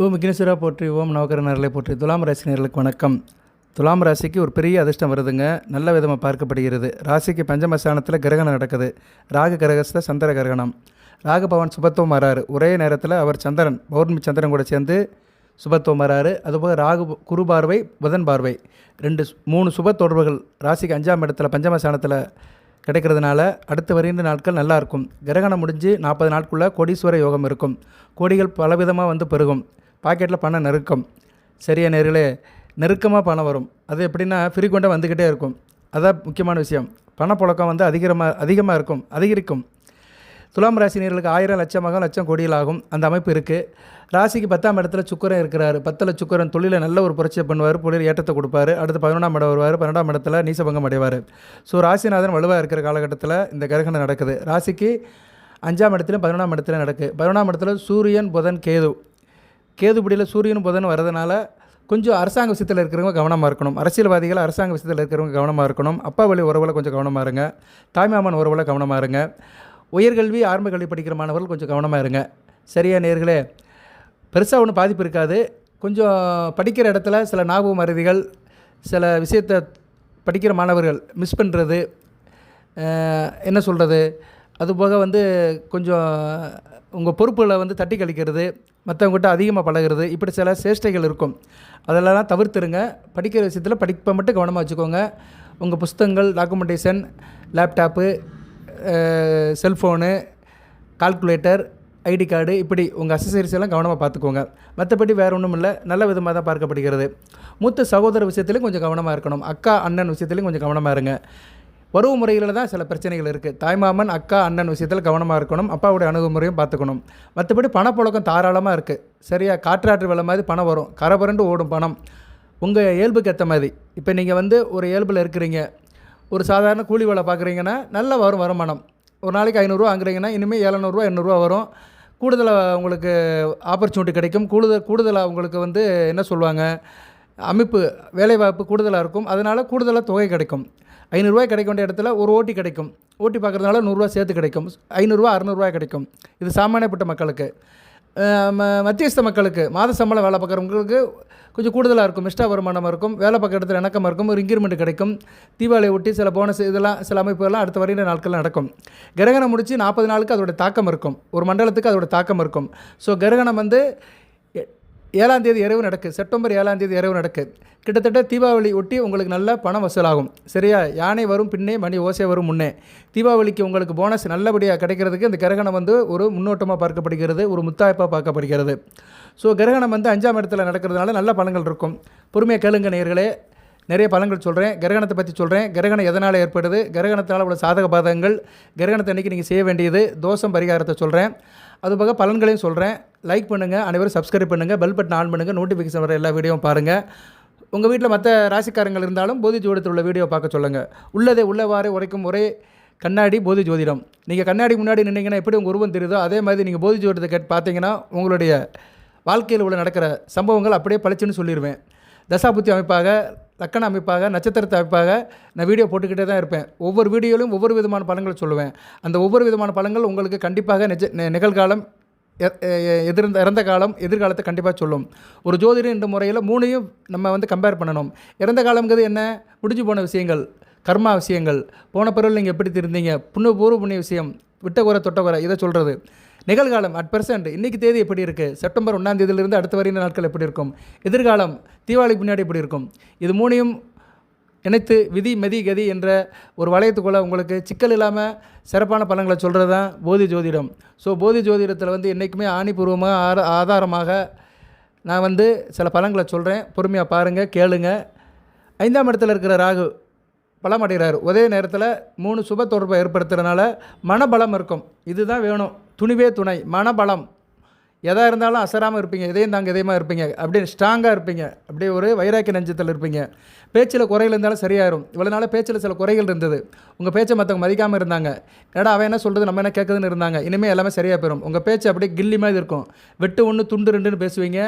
ஓம் விக்னேஸ்வரா போற்றி ஓம் நவகரநர்களை போற்றி. துலாம் ராசி நேர்களுக்கு வணக்கம். துலாம் ராசிக்கு ஒரு பெரிய அதிர்ஷ்டம் வருதுங்க. நல்ல விதமாக பார்க்கப்படுகிறது. ராசிக்கு பஞ்சமஸ்தானத்தில் கிரகணம் நடக்குது. ராகு கிரகத்தில் சந்திர கிரகணம். ராகபவன் சுபத்துவம் வராரு ஒரே நேரத்தில் அவர் சந்திரன் பௌர்ணமி சந்திரன் கூட சேர்ந்து சுபத்துவம் வராரு அதுபோக ராகு குரு பார்வை புதன் பார்வை. ரெண்டு மூணு சுப தொடர்புகள் ராசிக்கு அஞ்சாம் இடத்துல பஞ்சமஸ்தானத்தில் கிடைக்கிறதுனால அடுத்து வருகின்ற நாட்கள் நல்லாயிருக்கும் கிரகணம் முடிஞ்சு நாற்பது நாட்குள்ளே கோடீஸ்வர யோகம் இருக்கும். கோடிகள் பலவிதமாக வந்து பெருகும். பாக்கெட்டில் பணம் நெருக்கம். சரியா நேர்களே? நெருக்கமாக பணம் வரும். அது எப்படின்னா ஃப்ரீக்வெண்ட்டாக வந்துக்கிட்டே இருக்கும். அதான் முக்கியமான விஷயம். பணப்புழக்கம் வந்து அதிகமாக அதிகமாக இருக்கும். அதிகரிக்கும். துலாம் ராசி நேர்களுக்கு ஆயிரம் லட்சமாக லட்சம் கோடிகளாகும். அந்த அமைப்பு இருக்குது ராசிக்கு பத்தாம் இடத்துல சுக்கரன் இருக்கிறார். பத்தில் சுக்கரன் தொழிலில் நல்ல ஒரு புரட்சியை பண்ணுவார். தொழில் ஏற்றத்தை கொடுப்பாரு. அடுத்து பதினொன்றாம் இடம் வருவார். பன்னெண்டாம் இடத்துல நீசபங்கம் அடைவார். ஸோ ராசிநாதன் வலுவாக இருக்கிற காலகட்டத்தில் இந்த கிரகணம் நடக்குது. ராசிக்கு அஞ்சாம் இடத்துலையும் பதினொன்றாம் இடத்துல நடக்குது பதினொன்றாம் இடத்துல சூரியன் புதன் கேது. கேதுபடியில் சூரியன் புதன் வரதுனால கொஞ்சம் அரசாங்க விஷயத்தில் இருக்கிறவங்க கவனமாக இருக்கணும். அரசியல்வாதிகள் அரசாங்க விஷயத்தில் இருக்கிறவங்க கவனமாக இருக்கணும். அப்பா வழி உறவில் கொஞ்சம் கவனமாக இருங்க. தாய்மாமன் உறவில் கவனமாக இருங்க. உயர்கல்வி ஆரம்ப கல்வி படிக்கிற மாணவர்கள் கொஞ்சம் கவனமாக இருங்க. சரியா நேர்களே? பெருசாக ஒன்றும் பாதிப்பு இருக்காது. கொஞ்சம் படிக்கிற இடத்துல சில ஞாபக மருதிகள் சில விஷயத்தை படிக்கிற மாணவர்கள் மிஸ் பண்ணுறது என்ன சொல்கிறது அதுபோக வந்து கொஞ்சம் உங்கள் பொறுப்புகளை வந்து தட்டி கழிக்கிறது மற்றவங்ககிட்ட அதிகமாக பழகுறது இப்படி சில சேஷ்டைகள் இருக்கும். அதெல்லாம் தவிர்த்துருங்க. படிக்கிற விஷயத்தில் படிப்பை மட்டும் கவனமாக வச்சுக்கோங்க. உங்கள் புஸ்தகங்கள் documentation laptop cellphone calculator ID card இப்படி உங்கள் அசசரிஸ் எல்லாம் கவனமாக பார்த்துக்கோங்க. மற்றபடி வேறு ஒன்றும் இல்லை. நல்ல விதமாக தான் பார்க்கப்படுகிறது. மூத்த சகோதர விஷயத்துலையும் கொஞ்சம் கவனமாக இருக்கணும். அக்கா அண்ணன் விஷயத்துலையும் கொஞ்சம் கவனமாக இருங்க. உறவு முறையில் தான் சில பிரச்சனைகள் இருக்குது தாய்மாமன் அக்கா அண்ணன் விஷயத்தில் கவனமாக இருக்கணும். அப்பாவுடைய அணுகுமுறையும் பார்த்துக்கணும். மற்றபடி பணப்புழக்கம் தாராளமாக இருக்குது சரியா? காற்றாற்று வெள்ள மாதிரி பணம் வரும். கரபரண்டு ஓடும் பணம். உங்கள் இயல்புக்கு ஏற்ற மாதிரி. இப்போ நீங்கள் வந்து ஒரு இயல்பில் இருக்கிறீங்க. ஒரு சாதாரண கூலி வேலை பார்க்குறீங்கன்னா நல்லா வரும் வருமானம். ஒரு நாளைக்கு ஐநூறுரூவா வாங்குறீங்கன்னா இனிமேல் ஏழநூறுவா எண்ணூறுரூவா வரும். கூடுதலாக உங்களுக்கு ஆப்பர்ச்சுனிட்டி கிடைக்கும். கூடுதல் கூடுதலாக உங்களுக்கு வந்து என்ன சொல்லுவாங்க? அமைப்பு வேலைவாய்ப்பு கூடுதலாக இருக்கும். அதனால் கூடுதலாக தொகை கிடைக்கும். ஐநூறுரூவாய் கிடைக்க வேண்டிய இடத்துல ஒரு ஓட்டி கிடைக்கும். ஓட்டி பார்க்குறதுனால நூறுரூவா சேர்த்து கிடைக்கும். ஐநூறுரூவா அறநூறுவா கிடைக்கும். இது சாமானியப்பட்ட மக்களுக்கு. ம- மத்தியஸ்த மக்களுக்கு. மாத சம்பளம் வேலை பார்க்குறவங்களுக்கு கொஞ்சம் கூடுதலாக இருக்கும். எக்ஸ்ட்ரா வருமானமாக இருக்கும். வேலை பார்க்குற இடத்துல இணக்கமாக இருக்கும். ஒரு இன்க்ரிமெண்ட் கிடைக்கும். தீபாவளியை ஒட்டி சில போனஸ் இதெல்லாம் சில அமைப்புகள்லாம் அடுத்த வரையின நாட்கள் நடக்கும். கிரகணம் முடித்து நாற்பது நாளுக்கு அதோட தாக்கம் இருக்கும். ஒரு மண்டலத்துக்கு அதோட தாக்கம் இருக்கும். ஸோ கிரகணம் வந்து ஏழாம் தேதி இரவு நடக்கு. செப்டம்பர் ஏழாம் தேதி இரவு நடக்கு. கிட்டத்தட்ட தீபாவளி ஒட்டி உங்களுக்கு நல்ல பணம் வசூலாகும். சரியா? யானை வரும் பின்னே மணி ஓசை வரும் முன்னே. தீபாவளிக்கு உங்களுக்கு போனஸ் நல்லபடியாக கிடைக்கிறதுக்கு இந்த கிரகணம் வந்து ஒரு முன்னோட்டமாக பார்க்கப்படுகிறது ஒரு முத்தாய்ப்பாக பார்க்கப்படுகிறது. ஸோ கிரகணம் வந்து அஞ்சாம் இடத்துல நடக்கிறதுனால நல்ல பலன்கள் இருக்கும். பொறுமையாக கேளுங்க நேர்களே நிறைய பலன்கள் சொல்கிறேன் கிரகணத்தை பற்றி சொல்கிறேன் கிரகணம் எதனால் ஏற்படுது? கிரகணத்தினால் உள்ள சாதக பாதகங்கள். கிரகணத்தை அன்றைக்கி நீங்கள் செய்ய வேண்டியது தோஷம் பரிகாரத்தை சொல்கிறேன் அதுபோக பலன்களையும் சொல்கிறேன் லைக் பண்ணுங்கள் அனைவரும் சப்ஸ்கிரைப் பண்ணுங்கள் பெல் பட்டன் ஆன் பண்ணுங்கள் நோட்டிஃபிகேஷன் வர எல்லா வீடியோவும் பாருங்கள் உங்கள் வீட்டில் மற்ற ராசிக்காரங்கள் இருந்தாலும் போதி ஜோதிடத்தில் உள்ள வீடியோ பார்க்க சொல்லுங்கள் உள்ளதை உள்ளவாறு உரைக்கும் ஒரே கண்ணாடி போதி ஜோதிடம். நீங்கள் கண்ணாடி முன்னாடி நின்னீங்கன்னா எப்படி உங்கள் உருவம் தெரியுதோ அதே மாதிரி நீங்கள் போதி ஜோதிடத்தை கேட்டு பார்த்தீங்கன்னா உங்களுடைய வாழ்க்கையில் உள்ள நடக்கிற சம்பவங்கள் அப்படியே பழிச்சுன்னு சொல்லிடுவேன் தசாபுத்தி அமைப்பாக லக்கண அமைப்பாக நட்சத்திரத்தை அமைப்பாக நான் வீடியோ போட்டுக்கிட்டே தான் இருப்பேன். ஒவ்வொரு வீடியோலையும் ஒவ்வொரு விதமான பலன்கள் சொல்லுவேன். அந்த ஒவ்வொரு விதமான பலன்கள் உங்களுக்கு கண்டிப்பாக நிஜ நிகழ்காலம் எதிர்ந்த இறந்த காலம் எதிர்காலத்தை கண்டிப்பாக சொல்லும். ஒரு ஜோதிடம் என்ற முறையில் மூணையும் நம்ம வந்து கம்பேர் பண்ணணும். இறந்த காலங்கிறது என்ன? முடிஞ்சு போன விஷயங்கள் கர்மா விஷயங்கள். போன பிறகு நீங்கள் எப்படி திருந்தீங்க புண்ணு பூர்வ புண்ணிய விஷயம் விட்ட குறை தொட்ட குறை இதை சொல்கிறது நிகழ்காலம் அட் பர்சன்ட் இன்றைக்கி தேதி எப்படி இருக்குது செப்டம்பர் ஒன்றாம் தேதியிலிருந்து அடுத்த வரையின நாட்கள் எப்படி இருக்கும்? எதிர்காலம் தீபாவளிக்கு முன்னாடி எப்படி இருக்கும்? இது மூணையும் இணைத்து விதி மதி கதி என்ற ஒரு வளையத்துக்குள்ளே உங்களுக்கு சிக்கல் இல்லாமல் சிறப்பான பலன்களை சொல்கிறது தான் போதி ஜோதிடம். ஸோ போதி ஜோதிடத்தில் வந்து என்றைக்குமே ஆணிபூர்வமாக ஆர ஆதாரமாக நான் வந்து சில பலன்களை சொல்கிறேன் பொறுமையாக பாருங்கள் கேளுங்க. ஐந்தாம் இடத்துல இருக்கிற ராகு பலம் அடைகிறார். ஒரே நேரத்தில் மூணு சுப தொடர்பை ஏற்படுத்துறதுனால மனபலம் இருக்கும். இதுதான் வேணும். துணிவே துணை மனபலம். எதாக இருந்தாலும் அசராமல் இருப்பீங்க இதையும் தாங்க இதயமாக இருப்பீங்க அப்படியே ஸ்ட்ராங்காக இருப்பீங்க அப்படியே ஒரு வைராக்கிய நெஞ்சத்தில் இருப்பீங்க. பேச்சில் குறைகள் இருந்தாலும் சரியாயிரும். இவ்வளோ நாள் பேச்சில் சில குறைகள் இருந்தது. உங்கள் பேச்சை மற்றவங்க மதிக்காமல் இருந்தாங்க. ஏடா அவன் என்ன சொல்கிறது நம்ம என்ன கேட்குதுன்னு இருந்தாங்க. இனிமேல் எல்லாமே சரியாக போயிடும் உங்கள் பேச்சு அப்படியே கில்லி மாதிரி இருக்கும். வெட்டு ஒன்று துண்டு ரெண்டுன்னு பேசுவீங்க.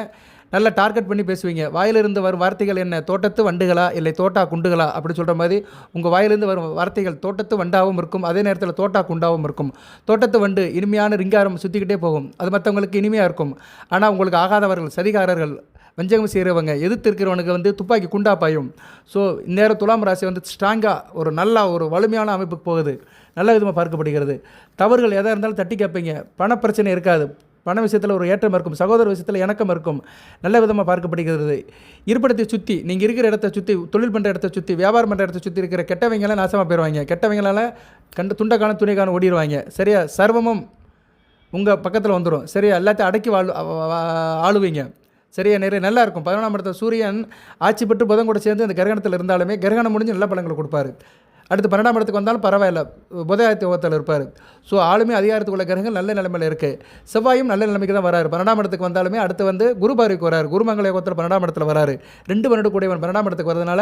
நல்லா டார்கெட் பண்ணி பேசுவீங்க. வாயிலிருந்து வரும் வார்த்தைகள் என்ன? தோட்டத்து வண்டுகளா? இல்லை தோட்டா குண்டுகளா? அப்படி சொல்கிற மாதிரி உங்கள் வாயிலிருந்து வரும் வார்த்தைகள் தோட்டத்து வண்டாகவும் இருக்கும். அதே நேரத்தில் தோட்டா குண்டாகவும் இருக்கும். தோட்டத்து வண்டு இனிமையான ரிங்காரம் சுற்றிக்கிட்டே போகும். அது மற்றவங்களுக்கு இனிமையாக இருக்கும். ஆனால் உங்களுக்கு ஆகாதவர்கள் சதிகாரர்கள் வஞ்சகம் செய்கிறவங்க எதிர்த்து இருக்கிறவனுக்கு வந்து துப்பாக்கி குண்டா பாயும். ஸோ இந்நேரம் துலாம் ராசி வந்து ஸ்ட்ராங்காக ஒரு நல்ல ஒரு வலிமையான அமைப்புக்கு போகுது. நல்ல விதமாக பார்க்கப்படுகிறது. தவறுகள் எதாக இருந்தாலும் தட்டி கேட்பீங்க. பண பிரச்சனை இருக்காது. பண விஷயத்தில் ஒரு ஏற்றம் இருக்கும் சகோதர விஷயத்தில் இணக்கம் இருக்கும் நல்ல விதமாக பார்க்கப்படுகிறது. இருப்பிடத்தை சுற்றி நீங்கள் இருக்கிற இடத்த சுற்றி தொழில் பண்ணுற இடத்த சுற்றி வியாபாரம் பண்ணுற இடத்த சுற்றி இருக்கிற கெட்டவங்களாம் நாசமாக போயிடுவாங்க கெட்டவங்களால் கண்டு துண்டக்கான துணிக்கான ஓடிடுவாங்க சரியா? சர்வமும் உங்கள் பக்கத்தில் வந்துடும் சரியா? எல்லாத்தையும் அடக்கி வாழ் ஆளுவீங்க. சரியா? நிறைய நல்லா இருக்கும். பதினொன்றாம் இடத்த சூரியன் ஆட்சி பெற்று புதன் கூட சேர்ந்து அந்த கிரகணத்தில் இருந்தாலுமே கிரகணம் முடிஞ்சு நல்ல பலன்களை கொடுப்பாரு. அடுத்து பன்னெண்டாம் இடத்துக்கு வந்தாலும் பரவாயில்ல. புதயாத்தி யோகத்தில் இருப்பார். ஸோ ஆளுமே அதிகாரத்துக்குள்ள கிரகங்கள் நல்ல நிலைமையில் இருக்குது செவ்வாயும் நல்ல நிலைமைக்கு தான் வராரு. பன்னெண்டாம் இடத்துக்கு வந்தாலுமே அடுத்து வந்து குரு பார்வைக்கு வராரு. குருமங்கல யோகத்தில் பன்னெண்டாம் இடத்துல வராரு. ரெண்டு பன்னெண்டு கூடியவன் பன்னெண்டாம் இடத்துக்கு வரதுனால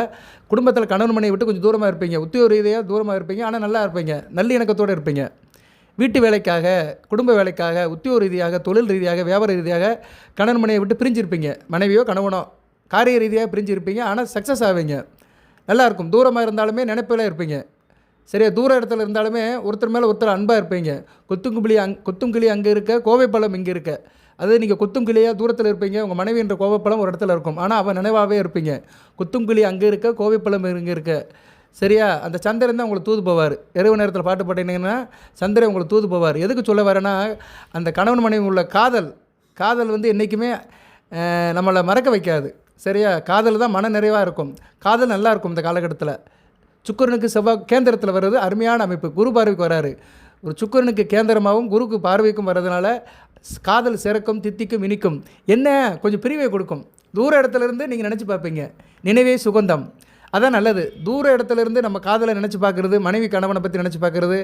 குடும்பத்தில் கணவன் மனைவி விட்டு கொஞ்சம் தூரமாக இருப்பீங்க. உத்தியோக ரீதியாக தூரமாக இருப்பீங்க. ஆனால் நல்லா இருப்பீங்க. நல்ல இணக்கத்தோடு இருப்பீங்க. வீட்டு வேலைக்காக குடும்ப வேலைக்காக உத்தியோக ரீதியாக தொழில் ரீதியாக வியாபார ரீதியாக கணவன் மனைவியை விட்டு பிரிஞ்சிருப்பீங்க. மனைவியோ கணவனோ காரிய ரீதியாக பிரிஞ்சிருப்பீங்க. ஆனால் சக்ஸஸ் ஆவீங்க. நல்லா இருக்கும் தூரமாக இருந்தாலுமே நினைப்பில் இருப்பீங்க. சரியா? தூர இடத்துல இருந்தாலுமே ஒருத்தர் மேலே ஒருத்தர் அன்பாக இருப்பீங்க. கொத்துங்குபிளி அங் கொத்துங்கிளி அங்கே இருக்க கோவைப்பழம் இங்கே இருக்க. அது நீங்கள் கொத்துங்கிளியாக தூரத்தில் இருப்பீங்க உங்கள் மனைவி என்ற கோவைப்பழம் ஒரு இடத்துல இருக்கும். ஆனால் அவன் நினைவாகவே இருப்பீங்க. கொத்துங்கிளி அங்கே இருக்க கோவைப்பழம் இங்கே இருக்க. சரியா? அந்த சந்திரன் தான் உங்களுக்கு தூது போவார். இரவு நேரத்தில் பாட்டு பாட்டினீங்கன்னா சந்திரன் உங்களுக்கு தூது போவார். எதுக்கு சொல்ல வரேன்னா அந்த கணவன் மனைவி உள்ள காதல் காதல் வந்து என்றைக்குமே நம்மளை மறக்க வைக்காது. சரியா? காதல் தான் மன நிறைவாக இருக்கும். காதல் நல்லா இருக்கும் இந்த காலகட்டத்தில். சுக்கரனுக்கு செவ்வாய் கேந்திரத்தில் வர்றது அருமையான அமைப்பு. குரு பார்வைக்கு வராரு. ஒரு சுக்கிரனுக்கு கேந்திரமாகவும் குருக்கு பார்வைக்கும் வர்றதுனால காதல் சிறக்கும் தித்திக்கும் இனிக்கும். என்ன? கொஞ்சம் பிரிவை கொடுக்கும். தூர இடத்துலேருந்து நீங்கள் நினச்சி பார்ப்பீங்க. நினைவே சுகந்தம். அதான் நல்லது. தூர இடத்துலேருந்து நம்ம காதலை நினச்சி பார்க்குறது மனைவி கணவனை பற்றி நினச்சி பார்க்குறது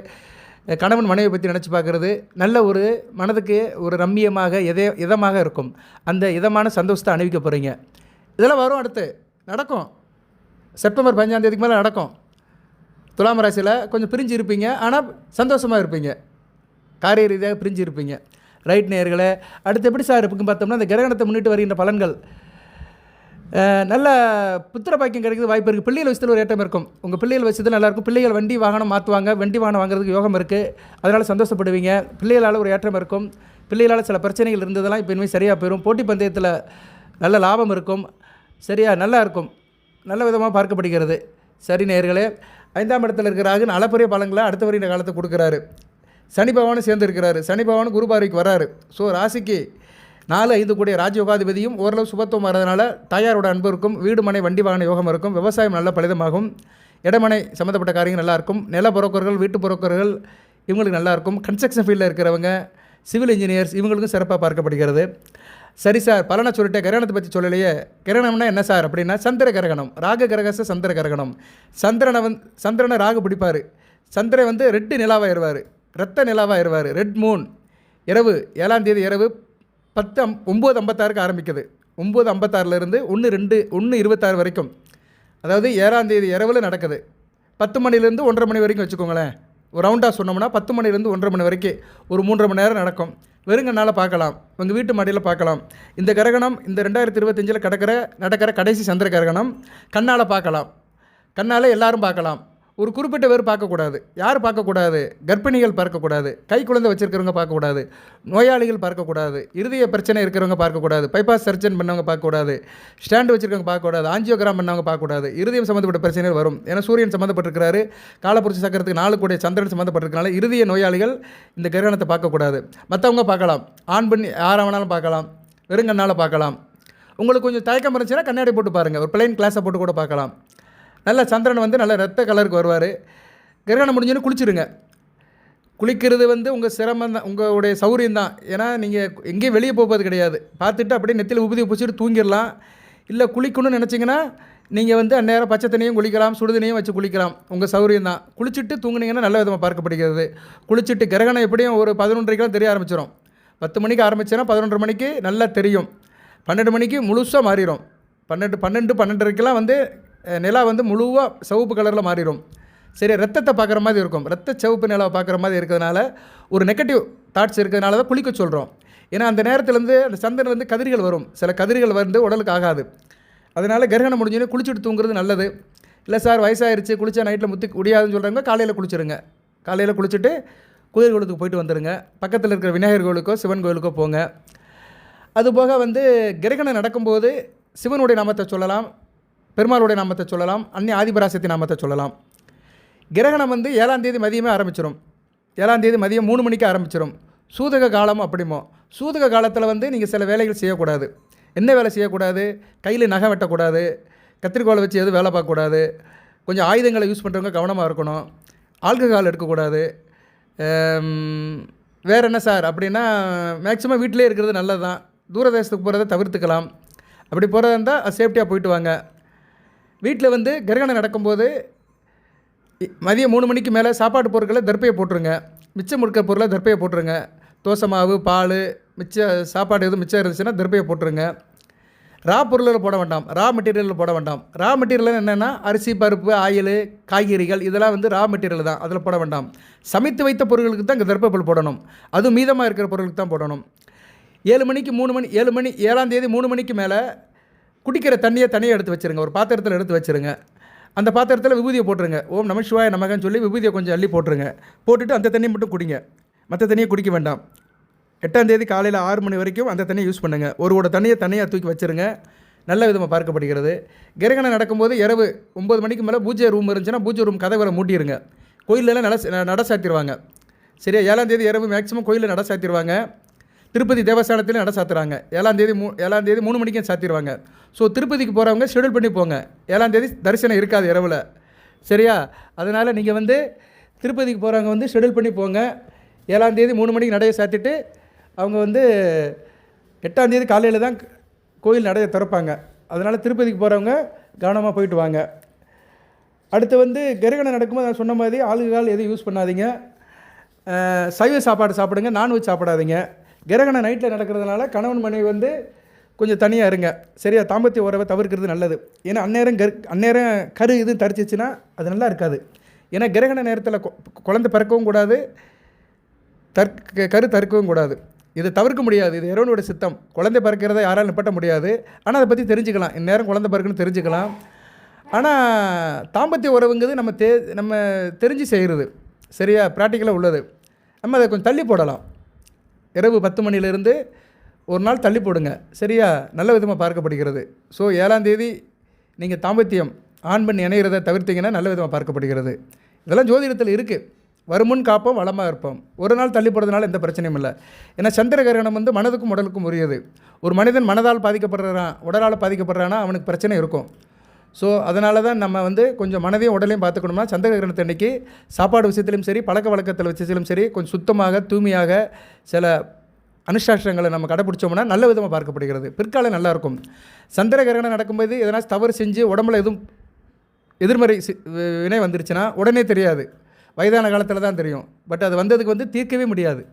கணவன் மனைவியை பற்றி நினச்சி பார்க்குறது நல்ல ஒரு மனதுக்கு ஒரு ரம்மியமாக எதே இதமாக இருக்கும். அந்த இதமான சந்தோஷத்தை அணிவிக்க போகிறீங்க இதெல்லாம் வரும் அடுத்து. நடக்கும். செப்டம்பர் பதினஞ்சாம் தேதிக்கு மேலே நடக்கும். துலாம் ராசியில் கொஞ்சம் பிரிஞ்சு இருப்பீங்க. ஆனால் சந்தோஷமாக இருப்பீங்க. காரிய ரீதியாக பிரிஞ்சு இருப்பீங்க. ரைட் நேர்களை அடுத்து எப்படி சார் இருக்குன்னு பார்த்தோம்னா இந்த கிரகணத்தை முன்னிட்டு வருகின்ற பலன்கள். நல்ல புத்திர பாக்கியம் கிடைக்கிறது வாய்ப்பு இருக்குது பிள்ளைகள் விஷயத்தில் ஒரு ஏற்றம் இருக்கும். உங்கள் பிள்ளைகள் விஷயத்தில் நல்லாயிருக்கும் பிள்ளைகள் வண்டி வாகனம் மாற்றுவாங்க வண்டி வாகனம் வாங்குறதுக்கு யோகம் இருக்குது அதனால் சந்தோஷப்படுவீங்க. பிள்ளைகளால் ஒரு ஏற்றம் இருக்கும். பிள்ளைகளால் சில பிரச்சனைகள் இருந்ததெல்லாம் இப்போ இனிமேல் சரியாக போயிடும் போட்டி பந்தயத்தில் நல்ல லாபம் இருக்கும். சரியா? நல்லா இருக்கும். நல்ல விதமாக பார்க்கப்படுகிறது. சரி நேயர்களே ஐந்தாம் இடத்தில் இருக்கிற ராகு அளப்பரிய பலங்களை அடுத்த வருகிற காலத்தை கொடுக்குறாரு. சனி பகவானும் சேர்ந்துருக்கிறாரு சனி பகவானும் குரு பார்வைக்கு வராரு. ஸோ ராசிக்கு நாலு ஐந்து கூடிய ராஜயோகாதிபதியும் ஓரளவு சுபத்துவம் வரதுனால தாயாரோட அன்பு இருக்கும். வீடு மனை வண்டி வாகன யோகம் இருக்கும். விவசாயம் நல்ல பலிதமாகும். இடமனை சம்மந்தப்பட்ட காரியங்கள் நல்லாயிருக்கும் நில புரோக்கர்கள் வீட்டு புரோக்கர்கள் இவங்களுக்கு நல்லாயிருக்கும் கன்ஸ்ட்ரக்ஷன் ஃபீல்டில் இருக்கிறவங்க சிவில் இன்ஜினியர்ஸ் இவங்களுக்கும் சிறப்பாக பார்க்கப்படுகிறது. சரி சார் பலனை சொல்லிட்டு கிரகணத்தை பற்றி சொல்லலையே. கிரகணம்னா என்ன சார் அப்படின்னா சந்திர கிரகணம். ராக கிரகச சந்திர கிரகணம். சந்திரனை வந்து சந்திரனை ராகு பிடிப்பார். சந்திரன் வந்து ரெட்டு நிலாவாயிருவார் ரத்த நிலாவாயிருவார் ரெட் மூன். இரவு ஏழாம் தேதி இரவு பத்து அம் ஒம்பது ஐம்பத்தாறுக்கு ஆரம்பிக்குது. ஒம்பது ஐம்பத்தாறுலேருந்து ஒன்று ரெண்டு ஒன்று இருபத்தாறு வரைக்கும். அதாவது ஏழாம் தேதி இரவில் நடக்குது. பத்து மணிலேருந்து ஒன்றரை மணி வரைக்கும் வச்சுக்கோங்களேன். ஒரு ரவுண்டாக சொன்னோம்னா பத்து மணிலேருந்து ஒன்றரை மணி வரைக்கும் ஒரு மூன்றரை மணி நேரம் நடக்கும். வெறுங்கண்ணால் பார்க்கலாம். உங்கள் வீட்டு மாடியில் பார்க்கலாம். இந்த கிரகணம் இந்த ரெண்டாயிரத்தி இருபத்தஞ்சில் கிடக்கிற நடக்கிற கடைசி சந்திர கிரகணம் கண்ணால் பார்க்கலாம். கண்ணால் எல்லாரும் பார்க்கலாம். ஒரு குறிப்பிட்ட பேர் பார்க்கக்கூடாது. யார் பார்க்கக்கூடாது? கர்ப்பிணிகள் பார்க்கக்கூடாது. கை குழந்தை வச்சுருக்கிறவங்க பார்க்கக்கூடாது. நோயாளிகள் பார்க்கக்கூடாது. இருதய பிரச்சனை இருக்கிறவங்க பார்க்கக்கூடாது. பைபாஸ் சர்ஜன் பண்ணவங்க பார்க்கக்கூடாது. ஸ்டாண்டு வச்சுருக்கவங்க பார்க்கக்கூடாது. ஆஞ்சியோகிராம் பண்ணவங்க பார்க்கக்கூடாது. இருதயம் சம்மந்தப்பட்ட பிரச்சனைகள் வரும். ஏன்னா சூரியன் சம்மந்தப்பட்டிருக்கிறாரு. காலப்புரிச்சி சக்கரத்துக்கு நாலு கூடிய சந்திரன் சம்மந்தப்பட்டிருக்கனால இருதய நோயாளிகள் இந்த கிரகணத்தை பார்க்கக்கூடாது. மற்றவங்க பார்க்கலாம். ஆண் பெண் யாரை வேணாலும் பார்க்கலாம். வெறுங்கண்ணால் பார்க்கலாம். உங்களுக்கு கொஞ்சம் தயக்கம் இருந்துச்சுன்னா கண்ணாடி போட்டு பாருங்கள் ஒரு பிளைன் கிளாஸை போட்டு கூட பார்க்கலாம். நல்ல சந்திரன் வந்து நல்ல ரத்த கலருக்கு வருவார். கிரகணம் முடிஞ்சோன்னு குளிச்சிருங்க. குளிக்கிறது வந்து உங்கள் சிரமம் தான் உங்களுடைய சௌரியம் தான். ஏன்னா நீங்கள் எங்கேயும் வெளியே போகிறது கிடையாது. பார்த்துட்டு அப்படியே நெத்தியில் உபதி பிடிச்சிட்டு தூங்கிடலாம். இல்லை குளிக்கணும்னு நினச்சிங்கன்னா நீங்கள் வந்து அந்நேரம் பச்சை தண்ணியும் குளிக்கலாம் சுடுதண்ணியும் வச்சு குளிக்கலாம். உங்கள் சௌரியம் தான். குளிச்சுட்டு தூங்குனீங்கன்னா நல்ல விதமாக பார்க்கப்படுகிறது. குளிச்சுட்டு கிரகணம் எப்படியும் ஒரு பதினொன்றரைக்கெல்லாம் தெரிய ஆரம்பிச்சிடும் பத்து மணிக்கு ஆரம்பிச்சேன்னா பதினொன்று மணிக்கு நல்லா தெரியும். பன்னெண்டு மணிக்கு முழுசாக மாறிடும் பன்னெண்டு பன்னெண்டு பன்னெண்டரைக்கெல்லாம் வந்து நிலா வந்து முழுவாக சிவப்பு கலரில் மாறிடும். சரி ரத்தத்தை பார்க்குற மாதிரி இருக்கும். ரத்த சிவப்பு நிலாவை பார்க்குற மாதிரி இருக்கிறதுனால ஒரு நெகட்டிவ் தாட்ஸ் இருக்கிறதுனால தான் குளிக்க சொல்கிறோம் ஏன்னா அந்த நேரத்துலேருந்து அந்த சந்திரன்லேருந்து கதிர்கள் வரும். சில கதிர்கள் வந்து உடலுக்கு ஆகாது. அதனால் கிரகணம் முடிஞ்சோடனே குளிச்சுட்டு தூங்குறது நல்லது. இல்லை சார் வயசாயிருச்சு. குளிச்சா நைட்டில் முத்தி முடியாதுன்னு சொல்கிறாங்க காலையில் குளிச்சிருங்க. காலையில் குளிச்சுட்டு குதிரை கோயிலுக்கு போயிட்டு வந்துடுங்க பக்கத்தில் இருக்கிற விநாயகர் கோயிலுக்கோ சிவன் கோயிலுக்கோ போங்க. அதுபோக வந்து கிரகணம் நடக்கும்போது சிவனுடைய நாமத்தை சொல்லலாம். பெருமாளுடைய நாமத்தை சொல்லலாம் அன்னி ஆதிபராசக்தி நாமத்தை சொல்லலாம். கிரகணம் வந்து ஏழாம் தேதி மதியமே ஆரம்பிச்சிடும் ஏழாம் தேதி மதியம் மூணு மணிக்கு ஆரம்பிச்சிடும் சூதக காலம் அப்படிமோ சூதக காலத்தில் வந்து நீங்கள் சில வேலைகள் செய்யக்கூடாது. என்ன வேலை செய்யக்கூடாது? கையில் நகை வெட்டக்கூடாது. கத்திரிக்கோலை வச்சு எதுவும் வேலை பார்க்கக்கூடாது. கொஞ்சம் ஆயுதங்களை யூஸ் பண்ணுறவங்க கவனமாக இருக்கணும். ஆல்கஹால் எடுக்கக்கூடாது. வேறு என்ன சார் அப்படின்னா மேக்ஸிமம் வீட்டிலே இருக்கிறது நல்லது தான் தூரதேசத்துக்கு போகிறத தவிர்த்துக்கலாம். அப்படி போகிறதா இருந்தால் சேஃப்டியாக போயிட்டு வாங்க. வீட்டில் வந்து கிரகணம் நடக்கும்போது மதியம் மூணு மணிக்கு மேலே சாப்பாடு பொருட்களை தர்ப்பையை போட்டுருங்க. மிச்சம் இருக்கிற பொருளை தர்ப்பையை போட்டுருங்க. தோசை மாவு பால் மிச்ச சாப்பாடு எதுவும் மிச்சம் இருந்துச்சுன்னா தர்ப்பையை போட்டுருங்க. ரா பொருளில் போட வேண்டாம். ரா மெட்டீரியலில் போட வேண்டாம். ரா மெட்டீரியல் என்னென்னா அரிசி பருப்பு ஆயில் காய்கறிகள் இதெல்லாம் வந்து ரா மெட்டீரியல் தான். அதில் போட வேண்டாம். சமைத்து வைத்த பொருட்களுக்கு தான் இங்கே தர்ப்பப்பல் போடணும். அதுவும் மீதமாக இருக்கிற பொருளுக்கு தான் போடணும். ஏழு மணிக்கு மூணு மணி ஏழு மணி ஏழாம் தேதி மூணு மணிக்கு மேலே குடிக்கிற தண்ணியை தனியாக எடுத்து வச்சுருங்க. ஒரு பாத்திரத்தில் எடுத்து வச்சுருங்க. அந்த பாத்திரத்தில் விபூதியை போட்டுருங்க. ஓம் நம சிவாய நமகன்னு சொல்லி விபூதியை கொஞ்சம் அள்ளி போட்டுருங்க. போட்டுட்டு அந்த தண்ணியை மட்டும் குடிங்க. மற்ற தண்ணியை குடிக்க வேண்டாம். எட்டாம் தேதி காலையில் ஆறு மணி வரைக்கும் அந்த தண்ணியை யூஸ் பண்ணுங்கள் ஒரு ஓட தண்ணியை தனியாக தூக்கி வச்சுருங்க. நல்ல விதமாக பார்க்கப்படுகிறது. கிரகணம் நடக்கும்போது இரவு ஒம்பது மணிக்கு மேலே பூஜை ரூம் இருந்துச்சுன்னா பூஜை ரூம் கதவுகளை மூட்டிடுங்க கோயிலெல்லாம் நட நட சாத்திடுவாங்க சரியா? ஏழாம் தேதி இரவு மேக்ஸிமம் கோயிலில் நட சாத்திடுவாங்க திருப்பதி தேவஸ்தானத்தில் நட சாத்துறாங்க. ஏழாம் தேதி மூ ஏழாம் தேதி மூணு மணிக்கு சாத்திடுவாங்க ஸோ திருப்பதிக்கு போகிறவங்க ஷெடியூல் பண்ணி போங்க. ஏழாம் தேதி தரிசனம் இருக்காது இரவில். சரியா? அதனால் நீங்கள் வந்து திருப்பதிக்கு போகிறவங்க வந்து ஷெடியூல் பண்ணி போங்க. ஏழாம் தேதி மூணு மணிக்கு நடையை சாத்திட்டு அவங்க வந்து எட்டாம் தேதி காலையில் தான் கோயில் நடையை திறப்பாங்க. அதனால் திருப்பதிக்கு போகிறவங்க கவனமாக போயிட்டு வாங்க. அடுத்து வந்து கருகணம் நடக்கும்போது நான் சொன்ன மாதிரி ஆளுகால் எதுவும் யூஸ் பண்ணாதீங்க. சைவ சாப்பாடு சாப்பிடுங்க நான்வெஜ் சாப்பிடாதீங்க. கிரகணம் நைட்டில் நடக்கிறதுனால கணவன் மனைவி வந்து கொஞ்சம் தனியாக இருங்க. சரியா? தாம்பத்திய உறவை தவிர்க்கிறது நல்லது. ஏன்னா அந்நேரம் கரு அந்நேரம் கரு இது தரிச்சிச்சுன்னா அது நல்லா இருக்காது. ஏன்னா கிரகண நேரத்தில் கொ- குழந்தை பிறக்கவும் கூடாது. தற்க கரு தற்கவும் கூடாது. இதை தவிர்க்க முடியாது. இது இறைவனோட சித்தம். குழந்தை பிறக்கிறத யாரால் நிப்பட்ட முடியாது. ஆனால் அதை பற்றி தெரிஞ்சுக்கலாம். இந்நேரம் குழந்தை பிறக்குன்னு தெரிஞ்சுக்கலாம். ஆனால் தாம்பத்திய உறவுங்கிறது நம்ம தே நம்ம தெரிஞ்சு செய்கிறது சரியா? ப்ராக்டிக்கலாக உள்ளது. நம்ம அதை கொஞ்சம் தள்ளி போடலாம். இரவு பத்து மணிலேருந்து ஒரு நாள் தள்ளி போடுங்க. சரியா? நல்ல விதமாக பார்க்கப்படுகிறது. ஸோ ஏழாம் தேதி நீங்கள் தாம்பத்தியம் ஆண் பெண் இணைகிறத தவிர்த்தீங்கன்னா நல்ல விதமாக பார்க்கப்படுகிறது. இதெல்லாம் ஜோதிடத்தில் இருக்குது வருமுன் காப்போம் வளமாக இருப்போம். ஒரு நாள் தள்ளி போடுறதுனால எந்த பிரச்சனையும் இல்லை. ஏன்னா சந்திர கிரகணம் வந்து மனதுக்கும் உடலுக்கும் உரியது. ஒரு மனிதன் மனதால் பாதிக்கப்படுறான் உடலால் பாதிக்கப்படுறான்னா அவனுக்கு பிரச்சனை இருக்கும். ஸோ அதனால தான் நம்ம வந்து கொஞ்சம் மனதையும் உடலையும் பார்த்துக்கணும்னா சந்திர கிரகணத்தை அன்னைக்கு சாப்பாடு விஷயத்திலும் சரி பழக்க வழக்கத்தில் விஷயத்திலும் சரி கொஞ்சம் சுத்தமாக தூய்மையாக சில அனுஷ்டாஷ்டங்களை நம்ம கடைப்பிடிச்சோம்னா நல்ல விதமாக பார்க்கப்படுகிறது. பிற்காலம் நல்லா இருக்கும். சந்திர கிரகணம் நடக்கும்போது எதனா தவறு செஞ்சு உடம்புல எதுவும் எதிர்மறை சி- வினை வந்துருச்சுன்னா உடனே தெரியாது. வயதான காலத்தில் தான் தெரியும். பட் அது வந்ததுக்கு வந்து தீர்க்கவே முடியாது.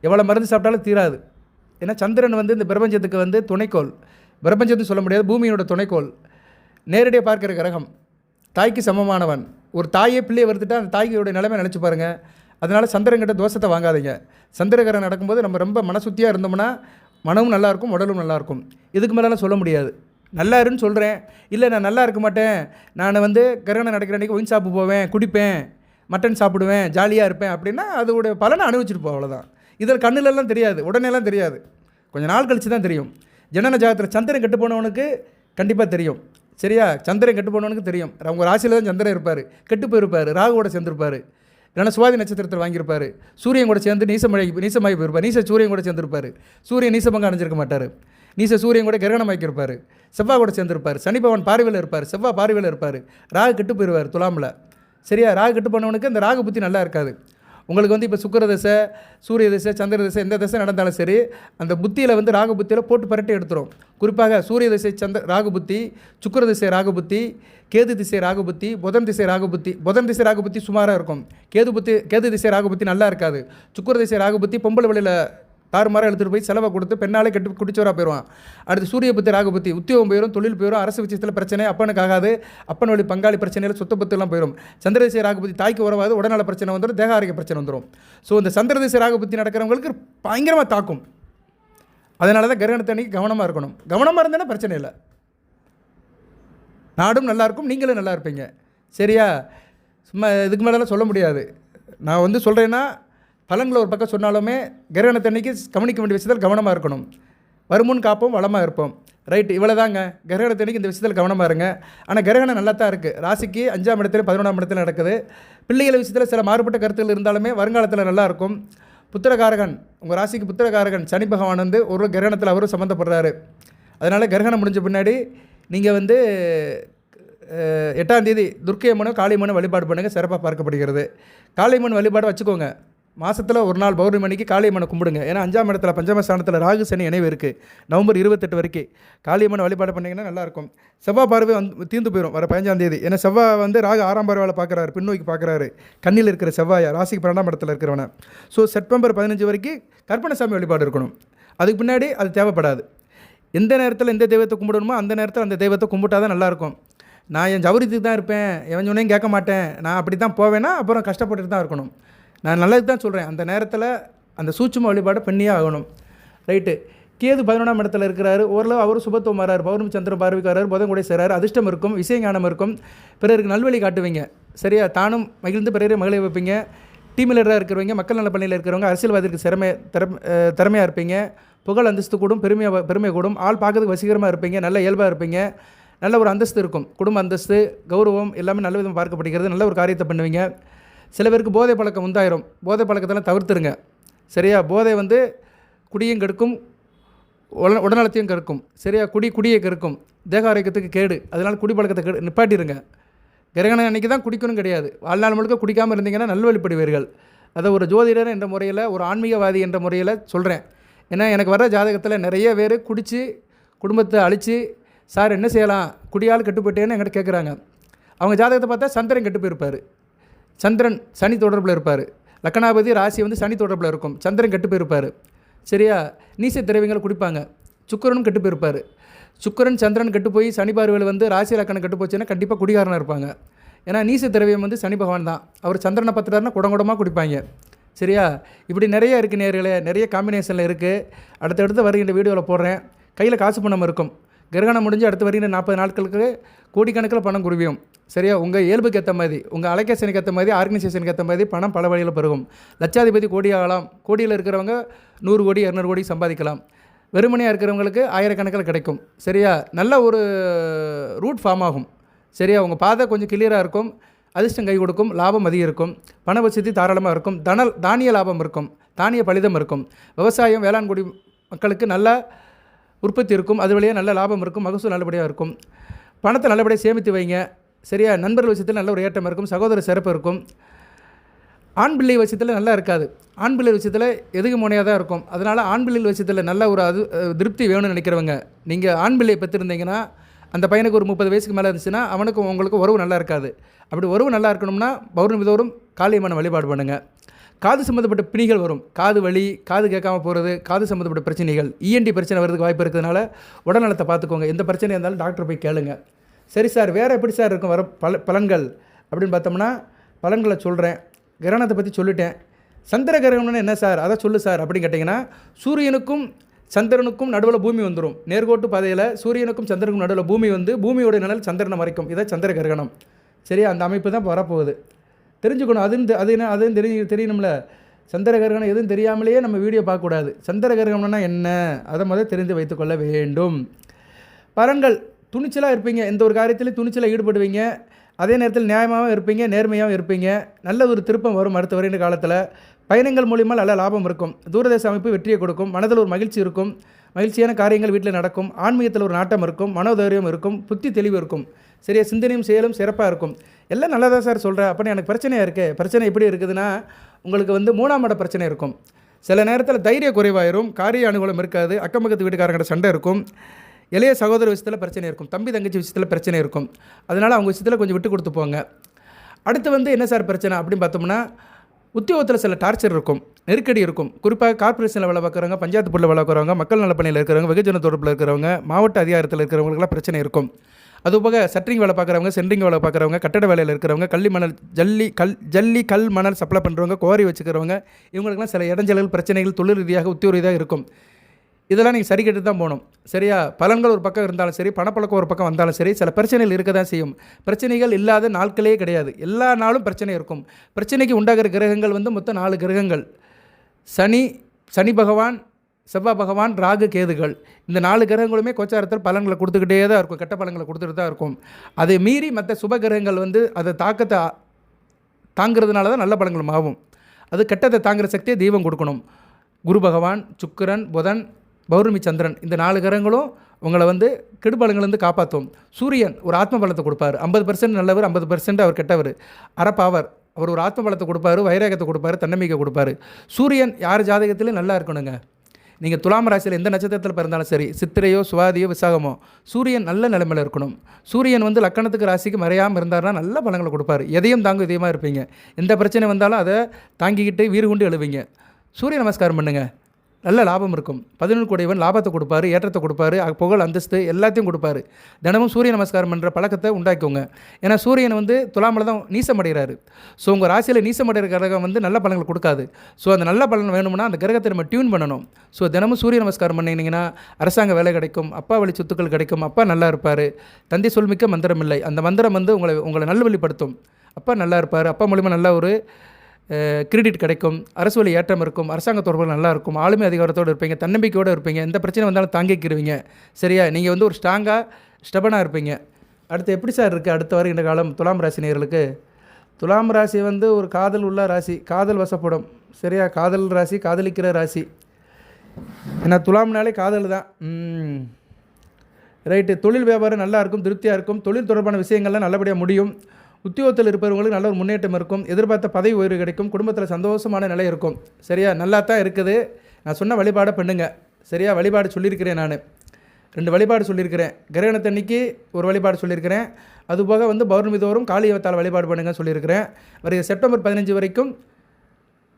எவ்வளோ மருந்து சாப்பிட்டாலும் தீராது. ஏன்னா சந்திரன் வந்து இந்த பிரபஞ்சத்துக்கு வந்து துணைக்கோள். பிரபஞ்சத்துன்னு சொல்ல முடியாது பூமியோட துணைக்கோள். நேரடியாக பார்க்குற கிரகம். தாய்க்கு சமமானவன். ஒரு தாயே பிள்ளையை வறுத்துட்டா அந்த தாய்க்கியோடைய நிலைமை நினச்சி பாருங்கள் அதனால் சந்திரங்கிட்ட தோஷத்தை வாங்காதீங்க. சந்திரகிரகம் நடக்கும்போது நம்ம ரொம்ப மனசுத்தியாக இருந்தோம்னா மனமும் நல்லாயிருக்கும் உடலும் நல்லாயிருக்கும் இதுக்கு மேலெலாம் சொல்ல முடியாது. நல்லா இருன்னு சொல்கிறேன் இல்லை நான் நல்லா இருக்க மாட்டேன். நான் வந்து கிரகணம் நடக்கிற அன்றைக்கி ஒயின் ஷாப்பு போவேன் குடிப்பேன் மட்டன் சாப்பிடுவேன் ஜாலியாக இருப்பேன் அப்படின்னா அதோடைய பலனை அனுபவிச்சுட்டு போ அவ்வளோதான் இதில் கண்ணுலலாம் தெரியாது உடனேலாம் தெரியாது. கொஞ்சம் நாள் கழிச்சு தான் தெரியும். ஜனன ஜாதகத்தில் சந்திரன் கெட்டு போனவனுக்கு கண்டிப்பாக தெரியும். சரியா? சந்திரன் கெட்டு போனவனுக்கு தெரியும். அவங்க ராசியில் தான் சந்திரன் இருப்பார். கெட்டு போயிருப்பார். ராகுவோட சேர்ந்துருப்பார். இல்லைன்னா சுவாதி நட்சத்திரத்தில் வாங்கியிருப்பார். சூரியன் கூட சேர்ந்து நீசமழை நீசமாகி போயிருப்பார் நீச சூரியன் கூட சேர்ந்துருப்பார். சூரியன் நீசபங்க அணிஞ்சிருக்க மாட்டார். நீச சூரியன் கூட கிரகணம் ஆக்கியிருப்பார் செவ்வாய் கூட சேர்ந்துருப்பார். சனி பார்வையில் இருப்பார். செவ்வாய் பார்வையில் இருப்பார். ராகு கெட்டு போயிடுவார் துலாமில். சரியா? ராகு கெட்டு போனவனுக்கு இந்த ராகு புத்தி நல்லா இருக்காது. உங்களுக்கு வந்து இப்போ சுக்கர தசை சூரிய தசை சந்திர தசை எந்த தசை நடந்தாலும் சரி அந்த புத்தியில் வந்து ராகு புத்தியில் போட்டு பரட்டி எடுத்துரும். குறிப்பாக சூரிய திசை சந்திர ராகு புத்தி சுக்கர திசை ராகு புத்தி கேது திசை ராகு புத்தி புதன் திசை ராகு புத்தி. புதன் திசை ராகு புத்தி சுமாராக இருக்கும். கேது புத்தி கேது திசை ராகு புத்தி நல்லா இருக்காது. சுக்கர திசை ராகு புத்தி பொம்பளை வழியில் தாறுமாறாக எடுத்துகிட்டு போய் செலவை கொடுத்து பெண்ணாலே கெட்டு குடிச்சவராக போயிடுவான் அடுத்து சூரிய ராகுபத்தி ராகு உத்தியோகம் போயிடும் தொழில் போயிடும் அரசு விஷயத்தில் பிரச்சனை அப்பனுக்கு ஆகாது அப்பன் வழி பங்காளி பிரச்சனையில் சொத்தப்பத்துலாம் போயிடும் சந்திரதிசை ராகுபதி தாய்க்கு உறவாது உடல்நல பிரச்சனை வந்துடும் தேக ஆரோக்கிய பிரச்சனை வந்துடும் ஸோ இந்த சந்திரதிசை ராகுபத்தி நடக்கிறவங்களுக்கு பயங்கரமாக தாக்கும். அதனால தான் கிரகணத்தன்னைக்கு கவனமாக இருக்கணும். கவனமாக இருந்தேன்னா பிரச்சனை இல்லை. நாடும் நல்லாயிருக்கும் நீங்களும் நல்லா இருப்பீங்க. சரியா? சும்மா இதுக்கு மேலெல்லாம் சொல்ல முடியாது. நான் வந்து சொல்கிறேன்னா பலன்களை ஒரு பக்கம் சொன்னாலுமே கிரகணத்தன்னைக்கு கவனிக்க வேண்டிய விஷயத்தில் கவனமாக இருக்கணும். வருமுன் காப்போம் வளமாக இருப்போம். ரைட் இவ்வளோ தாங்க கிரகணத்தன்னைக்கு இந்த விஷயத்தில் கவனமாக இருங்க. ஆனால் கிரகணம் நல்லா தான் இருக்குது ராசிக்கு அஞ்சாம் இடத்துல பதினொன்றாம் இடத்துல நடக்குது. பிள்ளைகள் விஷயத்தில் சில மாறுபட்ட கருத்துகள் இருந்தாலுமே வருங்காலத்தில் நல்லா இருக்கும். புத்திரகாரகன் உங்கள் ராசிக்கு புத்திரகாரகன் சனி பகவான் வந்து ஒரு கிரகணத்தில் அவரும் சம்மந்தப்படுறாரு அதனால் கிரகணம் முடிஞ்ச பின்னாடி நீங்கள் வந்து எட்டாம் தேதி துர்க்கை மனு காளியம்மனும் வழிபாடு பண்ணுங்கள் சிறப்பாக பார்க்கப்படுகிறது. காளியம்மன் வழிபாடு வச்சுக்கோங்க. மாதத்தில் ஒரு நாள் பௌர்ணமி மணிக்கு காளியம்மனை கும்பிடுங்க. ஏன்னா அஞ்சாம் இடத்துல பஞ்சமஸ்தானத்தில் ராகு சனி இணைவு இருக்குது நவம்பர் இருபத்தெட்டு வரைக்கும். காளியம்மன் வழிபாடு பண்ணிங்கன்னா நல்லாயிருக்கும் செவ்வாய் பார்வை வந்து தீர்ந்து போயிடும் வர பதினஞ்சாம் தேதி. ஏன்னா செவ்வாய் வந்து ராகு ஆறாம் பார்வையில் பார்க்குறாரு பின்னோக்கி பார்க்குறாரு கண்ணில் இருக்கிற செவ்வாயை ராசிக்கு பன்னெண்டாம் இடத்துல இருக்கிறவனை. ஸோ செப்டம்பர் பதினஞ்சு வரைக்கும் கற்பனசாமி வழிபாடு இருக்கணும். அதுக்கு பின்னாடி அது தேவைப்படாது. எந்த நேரத்தில் எந்த தெய்வத்தை கும்பிடணுமோ அந்த நேரத்தில் அந்த தெய்வத்தை கும்பிட்டா தான் நல்லாயிருக்கும் நான் என் ஜவுரித்துக்கு தான் இருப்பேன். எவன் சொன்னையும் கேட்க மாட்டேன். நான் அப்படி தான் போவேன்னா அப்புறம் கஷ்டப்பட்டுட்டு தான் இருக்கணும். நான் நல்லது தான் சொல்கிறேன் அந்த நேரத்தில் அந்த சூட்சும வழிபாடு பண்ணியே ஆகணும். ரைட்டு. கேது பதினொன்றாம் இடத்துல இருக்கிறாரு. ஓரளவு அவர் சுபத்துவமாரார் பௌர்ணமி சந்திர பார்வைக்காரர் புதன் கூட அதிர்ஷ்டம் இருக்கும் விசயஞானம் இருக்கும். பிறருக்கு நல்வழி காட்டுவீங்க. சரியா? தானும் மகிழ்ந்து பிறரை மகளை வைப்பீங்க. டீம் லீடராக இருக்கிறவங்க மக்கள் நல பணியில் இருக்கிறவங்க அரசியல்வாதிக்கு திறமை திறமை திறமையாக இருப்பீங்க. புகழ் அந்தஸ்து கூடும் பெருமையாக பெருமை கூடும். ஆள் பார்க்கறதுக்கு வசீகரமாக இருப்பீங்க. நல்ல இயல்பாக இருப்பீங்க. நல்ல ஒரு அந்தஸ்து இருக்கும். குடும்ப அந்தஸ்து கௌரவம் எல்லாமே நல்ல விதமாக பார்க்கப்படுகிறது. நல்ல ஒரு காரியத்தை பண்ணுவீங்க. சில பேருக்கு போதை பழக்கம் உண்டாயிரும். போதை பழக்கத்தெல்லாம் தவிர்த்துருங்க. சரியா? போதை வந்து குடியும் கெடுக்கும் உடல் உடல்நலத்தையும் கெடுக்கும். சரியா? குடி குடியை கெடுக்கும். தேக ஆரோக்கியத்துக்கு கேடு. அதனால் குடி பழக்கத்தை கெடு நிப்பாட்டிடுங்க கிரகணம் அன்னைக்கு தான் குடிக்கணும் கிடையாது. வாழ்நாள் முழுக்க குடிக்காமல் இருந்தீங்கன்னா நல்வழிப்படுவீர்கள் அதை ஒரு ஜோதிடர் என்ற முறையில் ஒரு ஆன்மீகவாதி என்ற முறையில் சொல்கிறேன் ஏன்னா எனக்கு வர ஜாதகத்தில் நிறைய பேர் குடித்து குடும்பத்தை அழித்து சார் என்ன செய்யலாம்? குடியால் கெட்டு போயிட்டேன்னு என்கிட்ட கேட்குறாங்க அவங்க ஜாதகத்தை பார்த்தா சந்திரன் கெட்டு போயிருப்பார். சந்திரன் சனி தொடர்பில் இருப்பார். லக்கணாபதி ராசி வந்து சனி தொடர்பில் இருக்கும். சந்திரன் கெட்டு போயிருப்பார். சரியா? நீச திரவியங்கள் குடிப்பாங்க. சுக்கிரனும் கெட்டு போயிருப்பார். சுக்கிரன் சந்திரன் கெட்டு போய் சனி பார்வையில் வந்து ராசி லக்கணம் கெட்டு போச்சுன்னா கண்டிப்பாக குடிகாரனாக இருப்பாங்க. ஏன்னா நீச திரவியம் வந்து சனி பகவான் தான். அவர் சந்திரனை பார்த்துட்டாருன்னா குடங்குடமாக குடிப்பாங்க. சரியா? இப்படி நிறைய இருக்குது நேர்களே. நிறைய காம்பினேஷனில் இருக்குது அடுத்தடுத்து வருகின்ற வீடியோவில் போடுறேன். கையில் காசு பணம் இருக்கும். கிரகணம் முடிஞ்சு அடுத்து வருகின்ற நாற்பது நாட்களுக்கு கோடிக்கணக்கில் பணம் குவியும் சரியா? உங்கள் இயல்புக்கு ஏற்ற மாதிரி உங்கள் அலைக்கேஷனுக்கு ஏற்ற மாதிரி ஆர்கனைசேஷனுக்கு ஏற்ற மாதிரி பணம் பல வழியில் பெருகும். லட்சாதிபதி கோடி ஆகலாம். கோடியில் இருக்கிறவங்க நூறு கோடி இரநூறு கோடி சம்பாதிக்கலாம். வெறுமனையாக இருக்கிறவங்களுக்கு ஆயிரக்கணக்கில் கிடைக்கும். சரியா? நல்ல ஒரு ரூட் ஃபார்ம் ஆகும். சரியா? உங்கள் பாதை கொஞ்சம் கிளியராக இருக்கும். அதிர்ஷ்டம் கை கொடுக்கும். லாபம் அதிகம் இருக்கும். பண வசதி தாராளமாக இருக்கும். தன தானிய லாபம் இருக்கும். தானிய பலிதம் இருக்கும். விவசாயம் வேளாண்குடி மக்களுக்கு நல்ல உற்பத்தி இருக்கும். அது வழியாக நல்ல லாபம் இருக்கும். மகசூல் நல்லபடியாக இருக்கும். பணத்தை நல்லபடியாக சேமித்து வைங்க. சரியா? நண்பர்கள் விஷயத்தில் நல்ல ஒரு ஏற்றம் இருக்கும். சகோதர சிறப்பு இருக்கும். ஆண் பிள்ளை விஷயத்தில் நல்லா இருக்காது. ஆண் பிள்ளை விஷயத்தில் எதுக்கு முனையாக தான் இருக்கும். அதனால் ஆண் பிள்ளை விஷயத்தில் நல்ல ஒரு அது திருப்தி வேணும்னு நினைக்கிறவங்க. நீங்கள் ஆண் பிள்ளையை பெற்றிருந்தீங்கன்னா அந்த பையனுக்கு ஒரு முப்பது வயசுக்கு மேலே இருந்துச்சுன்னா அவனுக்கும் உங்களுக்கு உறவு நல்லா இருக்காது. அப்படி உறவு நல்லா இருக்கணும்னா பௌர்ணமி தோறும் காளியம்மனை வழிபாடு பண்ணுங்கள் காது சம்மந்தப்பட்ட பிணிகள் வரும். காது வலி காது கேட்காம போகிறது காது சம்மந்தப்பட்ட பிரச்சனைகள் இஎன்டி பிரச்சனை வரதுக்கு வாய்ப்பு இருக்கிறதுனால உடல்நலத்தை பார்த்துக்கோங்க. எந்த பிரச்சனையாக இருந்தாலும் டாக்டர் போய் கேளுங்க. சரி சார் வேறு எப்படி சார் இருக்கும்? வர பல பலன்கள் அப்படின்னு பார்த்தோம்னா பலன்களை சொல்கிறேன் கிரகணத்தை பற்றி சொல்லிட்டேன். சந்திர கிரகணம்னு என்ன சார்? அதை சொல்லு சார் அப்படின்னு கேட்டிங்கன்னா சூரியனுக்கும் சந்திரனுக்கும் நடுவில் பூமி வந்துடும் நேர்கோட்டு பாதையில் சூரியனுக்கும் சந்திரனுக்கும் நடுவில் பூமி வந்து பூமியோட நிழல் சந்திரனை மறைக்கும். இதான் சந்திர கிரகணம். சரியா? அந்த அமைப்பு தான் வரப்போகுது. தெரிஞ்சுக்கணும். அதுன்னு தெ- அது என்ன அதுவும் தெரிய தெரியணும்ல சந்திர கிரகணம் எதுவும் தெரியாமலேயே நம்ம வீடியோ பார்க்கக்கூடாது. சந்திரகிரகணம்னா என்ன? அதை முதல் தெரிந்து வைத்துக்கொள்ள வேண்டும். பலன்கள் துணிச்சலாக இருப்பீங்க. எந்த ஒரு காரியத்திலையும் துணிச்சலாக ஈடுபடுவீங்க. அதே நேரத்தில் நியாயமாகவும் இருப்பீங்க நேர்மையாகவும் இருப்பீங்க. நல்ல ஒரு திருப்பம் வரும் அடுத்த வருகின்ற காலத்தில். பயணங்கள் மூலிமா நல்ல லாபம் இருக்கும். தூரதேச அமைப்பு வெற்றியை கொடுக்கும். மனதில் ஒரு மகிழ்ச்சி இருக்கும். மகிழ்ச்சியான காரியங்கள் வீட்டில் நடக்கும். ஆன்மீகத்தில் ஒரு நாட்டம் இருக்கும். மனோதைரியம் இருக்கும். புத்தி தெளிவு இருக்கும். சரியா சிந்தனையும் செயலும் சிறப்பாக இருக்கும். எல்லாம் நல்லா தான் சார் சொல்கிறேன் அப்போ எனக்கு பிரச்சனையாக இருக்குது பிரச்சனை எப்படி இருக்குதுன்னா உங்களுக்கு வந்து மூணாம் இட பிரச்சனை இருக்கும். சில நேரத்தில் தைரிய குறைவாயிரும். காரிய அனுகூலம் இருக்காது. அக்கம் பக்கத்து வீட்டுக்காரங்கிட்ட சண்டை இருக்கும். இளைய சகோதர விஷயத்தில் பிரச்சனை இருக்கும். தம்பி தங்கச்சி விஷயத்தில் பிரச்சனை இருக்கும். அதனால் அவங்க விஷயத்தில் கொஞ்சம் விட்டு கொடுத்து போங்க. அடுத்து வந்து என்ன சார் பிரச்சனை அப்படின்னு பார்த்தோம்னா உத்தியோகத்தில் சில டார்ச்சர் இருக்கும். நெருக்கடி இருக்கும். குறிப்பாக கார்ப்பரேஷனில் வேலை பார்க்குறவங்க பஞ்சாயத்து பொருளில் வேலை பார்க்குறவங்க மக்கள் நலப்பணியில் இருக்கிறவங்க வெகுஜன தொடர்பில் இருக்கிறவங்க மாவட்ட அதிகாரத்தில் இருக்கிறவங்களுக்குலாம் பிரச்சனை இருக்கும். அதுபோக சட்டரிங் வேலை பார்க்குறவங்க சென்ட்ரிங் வேலை பார்க்குறவங்க கட்டட வேலையில் இருக்கிறவங்க கள்ளி மணல் ஜல்லி கல் ஜல்லி கல் மணல் சப்ளை பண்ணுறவங்க கோரி வச்சுக்கிறவங்க இவங்களுக்குலாம் சில இடைஞ்சல்கள் பிரச்சனைகள் தொழில் ரீதியாக உத்தியோக ரீதியாக இருக்கும். இதெல்லாம் நீங்கள் சரி கேட்டு தான் போகணும். சரியா? பலன்கள் ஒரு பக்கம் இருந்தாலும் சரி பணப்பழக்கம் ஒரு பக்கம் வந்தாலும் சரி சில பிரச்சனைகள் இருக்க தான் செய்யும். பிரச்சனைகள் இல்லாத நாட்களே கிடையாது. எல்லா நாளும் பிரச்சனை இருக்கும். பிரச்சனைக்கு உண்டாகிற கிரகங்கள் வந்து மொத்தம் நாலு கிரகங்கள். சனி சனி பகவான் செவ்வாய் பகவான் ராகு கேதுகள். இந்த நாலு கிரகங்களுமே கோச்சாரத்தில் பலன்களை கொடுத்துக்கிட்டே தான் இருக்கும். கெட்ட பலன்களை கொடுத்துட்டு தான் இருக்கும். அதை மீறி மற்ற சுப கிரகங்கள் வந்து அதை தாக்கத்தை தாங்கிறதுனால தான் நல்ல பலன்களும் ஆகும் அது கெட்டத்தை தாங்குற சக்தியை தெய்வம் கொடுக்கணும். குரு பகவான் சுக்கிரன் புதன் பௌர்ணமி சந்திரன் இந்த நாலு கிரகங்களும் உங்களை வந்து கெடுபலங்கள்லேருந்து காப்பாற்றும். சூரியன் ஒரு ஆத்ம பலத்தை கொடுப்பார். ஐம்பது பர்சன்ட் நல்லவர் ஐம்பது பர்சன்ட் அவர் கெட்டவர். அறப்பாவர் அவர் ஒரு ஆத்ம பலத்தை கொடுப்பாரு வைராகத்தை கொடுப்பாரு தன்னம்பிக்கை கொடுப்பாரு. சூரியன் யார் ஜாதகத்திலையும் நல்லா இருக்கணுங்க. நீங்கள் துலாம் ராசியில் எந்த நட்சத்திரத்தில் பிறந்தாலும் சரி சித்திரையோ சுவாதியோ விசாகமோ சூரியன் நல்ல நிலைமையில் இருக்கணும். சூரியன் வந்து லக்கணத்துக்கு ராசிக்கு மறையாமல் இருந்தாருன்னா நல்ல பலங்களை கொடுப்பார். எதையும் தாங்கும் இதயமாக இருப்பீங்க. எந்த பிரச்சனை வந்தாலும் அதை தாங்கிக்கிட்டு வீறு கொண்டு எழுவீங்க. சூரிய நமஸ்காரம் பண்ணுங்கள் நல்ல லாபம் இருக்கும். பதினொன்று கூடையவன் லாபத்தை கொடுப்பாரு ஏற்றத்தை கொடுப்பாரு அ- புகழ் அந்தஸ்து எல்லாத்தையும் கொடுப்பாரு. தினமும் சூரிய நமஸ்காரம் பண்ணுற பழக்கத்தை உண்டாக்கிக்கோங்க. ஏன்னா சூரியன் வந்து துலாமில் தான் நீசமடைகிறாரு. ஸோ உங்கள் ராசியில் நீசமடைகிற கிரகம் வந்து நல்ல பலன்களை கொடுக்காது. ஸோ அந்த நல்ல பலன் வேணும்னா அந்த கிரகத்தை நம்ம டியூன் பண்ணணும். ஸோ தினமும் சூரிய நமஸ்காரம் பண்ணிங்கன்னா அரசாங்க வேலை கிடைக்கும் அப்பா வழி சொத்துக்கள் கிடைக்கும் அப்பா நல்லா இருப்பார். தந்தை சொல்மிக்க மந்திரம் இல்லை அந்த மந்திரம் வந்து உங்களை உங்களை நல்வழிப்படுத்தும். அப்பா நல்லா இருப்பார். அப்பா மூலிமா நல்ல ஒரு கிரெடிட் கிடைக்கும் அரசு வழி ஏற்றம் இருக்கும் அரசாங்க தொடர்புகள் நல்லா இருக்கும் ஆளுமை அதிகாரத்தோடு இருப்பீங்க தன்னம்பிக்கையோடு இருப்பீங்க எந்த பிரச்சனை வந்தாலும் தாங்கிக்கிடுவீங்க சரியா? நீங்கள் வந்து ஒரு ஸ்ட்ராங்காக ஸ்டபனாக இருப்பீங்க. அடுத்து எப்படி சார் இருக்குது அடுத்த வருகின்ற காலம் துலாம் ராசி நேர்களுக்கு துலாம் ராசி வந்து ஒரு காதல் உள்ள ராசி காதல் வசப்படும். சரியா? காதல் ராசி காதலிக்கிற ராசி. ஏன்னா துலாம்னாலே காதல் தான். ரைட்டு தொழில் வியாபாரம் நல்லா இருக்கும் திருப்தியாக இருக்கும். தொழில் தொடர்பான விஷயங்கள்லாம் நல்லபடியாக முடியும். உத்தியோகத்தில் இருப்பவங்களுக்கு நல்ல ஒரு முன்னேற்றம் இருக்கும். எதிர்பார்த்த பதவி உயர்வு கிடைக்கும். குடும்பத்தில் சந்தோஷமான நிலை இருக்கும். சரியா? நல்லா தான் இருக்குது. நான் சொன்ன வழிபாடை பண்ணுங்க. சரியா? வழிபாடு சொல்லியிருக்கிறேன் நான். ரெண்டு வழிபாடு சொல்லியிருக்கிறேன். கிரகணத்தன்னைக்கு ஒரு வழிபாடு சொல்லியிருக்கிறேன். அதுபோக வந்து பௌர்ணமி தோறும் காளியவத்தால் வழிபாடு பண்ணுங்கன்னு சொல்லியிருக்கிறேன். வருகிற செப்டம்பர் பதினஞ்சு வரைக்கும்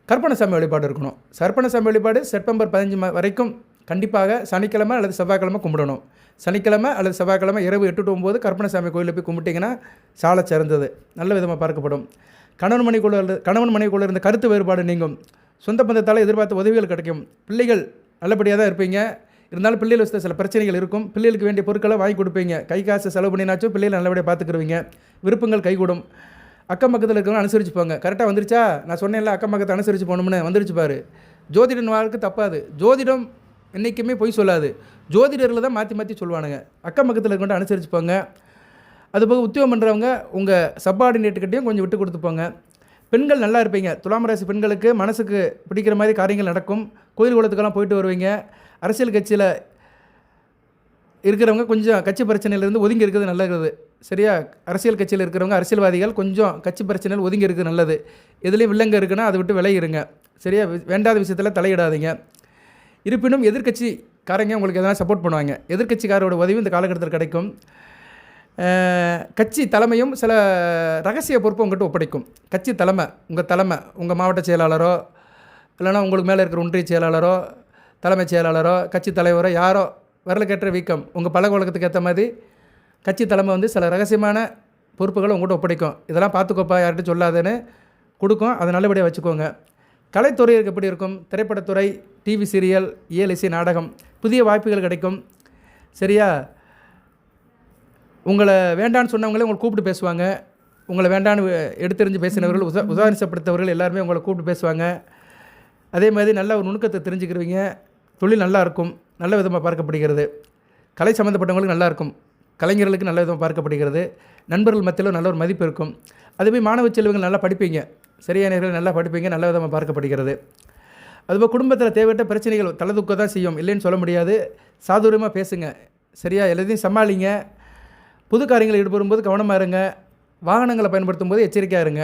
கற்பனசாமி வழிபாடு இருக்கணும். சர்ப்பணசாமி வழிபாடு செப்டம்பர் பதினஞ்சு வரைக்கும் கண்டிப்பாக சனிக்கிழமை அல்லது செவ்வாய்க்கிழமை கும்பிடணும். சனிக்கிழமை அல்லது செவ்வாய்க்கிழமை இரவு எட்டு டு ஒம்பது கற்பனசாமி கோயிலில் போய் கும்பிட்டிங்கன்னா சாலை சிறந்தது. நல்ல விதமாக பார்க்கப்படும். கணவன் மனைக்குள்ள கணவன் மனைக்குள்ள இருந்த கருத்து வேறுபாடு நீங்கும். சொந்த பந்தத்தால் எதிர்பார்த்த உதவிகள் கிடைக்கும். பிள்ளைகள் நல்லபடியாக தான் இருப்பீங்க. இருந்தாலும் பிள்ளைகள் வசதி சில பிரச்சனைகள் இருக்கும். பிள்ளைகளுக்கு வேண்டிய பொருட்களை வாங்கி கொடுப்பீங்க. கை காசு செலவு பண்ணினாச்சும் பிள்ளைகளை நல்லபடியாக பார்த்துக்குருவீங்க. விருப்பங்கள் கைகூடும். அக்கம் பக்கத்தில் இருக்கிறவங்க அனுசரிச்சு போங்க கரெக்டாக வந்துருச்சா? நான் சொன்னேன்ல அக்கம் பக்கத்தை அனுசரித்து போகணும்னு வந்துருச்சு பாரு. ஜோதிடன் வாழ்க்கை தப்பாது. ஜோதிடம் என்றைக்குமே பொய் சொல்லாது. ஜோதிடர்களை தான் மாற்றி மாற்றி சொல்லுவானுங்க அக்கம் பக்கத்தில் இருக்கவங்க அனுசரிச்சுப்பாங்க. அதுபோக உத்தியோகம் பண்ணுறவங்க உங்கள் சப்பார்டினேட்டுக்கிட்டையும் கொஞ்சம் விட்டு கொடுத்துப்போங்க. பெண்கள் நல்லா இருப்பீங்க. துலாம் ராசி பெண்களுக்கு மனசுக்கு பிடிக்கிற மாதிரி காரியங்கள் நடக்கும். கோயில் குளத்துக்கெல்லாம் போயிட்டு வருவீங்க. அரசியல் கட்சியில் இருக்கிறவங்க கொஞ்சம் கட்சி பிரச்சனையிலேருந்து ஒதுங்கி இருக்கிறது நல்லது. சரியா? அரசியல் கட்சியில் இருக்கிறவங்க அரசியல்வாதிகள் கொஞ்சம் கட்சி பிரச்சனையில் ஒதுங்கி இருக்கிறது நல்லது. எதுலேயும் வில்லங்க இருக்குன்னா அதை விட்டு விலகிருங்க. சரியா? வேண்டாத விஷயத்தில் தலையிடாதீங்க. இருப்பினும் எதிர்க்கட்சிக்காரங்க உங்களுக்கு எதனா சப்போர்ட் பண்ணுவாங்க. எதிர்கட்சிக்காரோட உதவி இந்த காலகட்டத்தில் கிடைக்கும். கட்சி தலைமையும் சில ரகசிய பொறுப்பு உங்கள்கிட்ட ஒப்படைக்கும். கட்சி தலைமை உங்கள் தலைமை உங்கள் மாவட்ட செயலாளரோ இல்லைனா உங்களுக்கு மேலே இருக்கிற ஒன்றிய செயலாளரோ தலைமைச் செயலாளரோ கட்சி தலைவரோ யாரோ விரலுக்கேற்ற வீக்கம் உங்கள் பழக்க வழக்கத்துக்கு ஏற்ற மாதிரி கட்சி தலைமை வந்து சில ரகசியமான பொறுப்புகளை உங்கள்கிட்ட ஒப்படைக்கும். இதெல்லாம் பார்த்துக்கோப்பா யார்கிட்ட சொல்லாதேன்னு கொடுக்கும். அதை நல்லபடியாக வச்சுக்கோங்க. கலைத்துறை எப்படி இருக்கும்? திரைப்படத்துறை டிவி சீரியல் இயல் இசை நாடகம் புதிய வாய்ப்புகள் கிடைக்கும். சரியா? உங்களை வேண்டான்னு சொன்னவங்களே உங்களை கூப்பிட்டு பேசுவாங்க. உங்களை வேண்டான்னு வே- எடுத்தெறிஞ்சு பேசினவர்கள் உசா உதாரணப்படுத்தவர்கள் எல்லாருமே உங்களை கூப்பிட்டு பேசுவாங்க. அதே மாதிரி நல்ல ஒரு நுணுக்கத்தை தெரிஞ்சுக்கிறவங்க தொழில் நல்லா இருக்கும். நல்ல விதமாக பார்க்கப்படுகிறது. கலை சம்மந்தப்பட்டவங்களுக்கு நல்லா இருக்கும். கலைஞர்களுக்கு நல்ல விதமாக பார்க்கப்படுகிறது. நண்பர்கள் மத்தியிலும் நல்ல ஒரு மதிப்பு இருக்கும். அதேமாதிரி மாணவ செல்வங்கள் நல்லா படிப்பீங்க. சரியானவர்கள் நல்லா படிப்பீங்க. நல்ல விதமாக பார்க்கப்படுகிறது. அதுபோல் குடும்பத்தில் தேவையற்ற பிரச்சனைகள் தலைதுக்க தான் செய்யும். இல்லைன்னு சொல்ல முடியாது. சாதுரியமாக பேசுங்க. சரியா? எல்லாத்தையும் சமாளிங்க. புது காரியங்களில் ஈடுபடும்போது கவனமாக இருங்க. வாகனங்களை பயன்படுத்தும் போது எச்சரிக்கையாக இருங்க.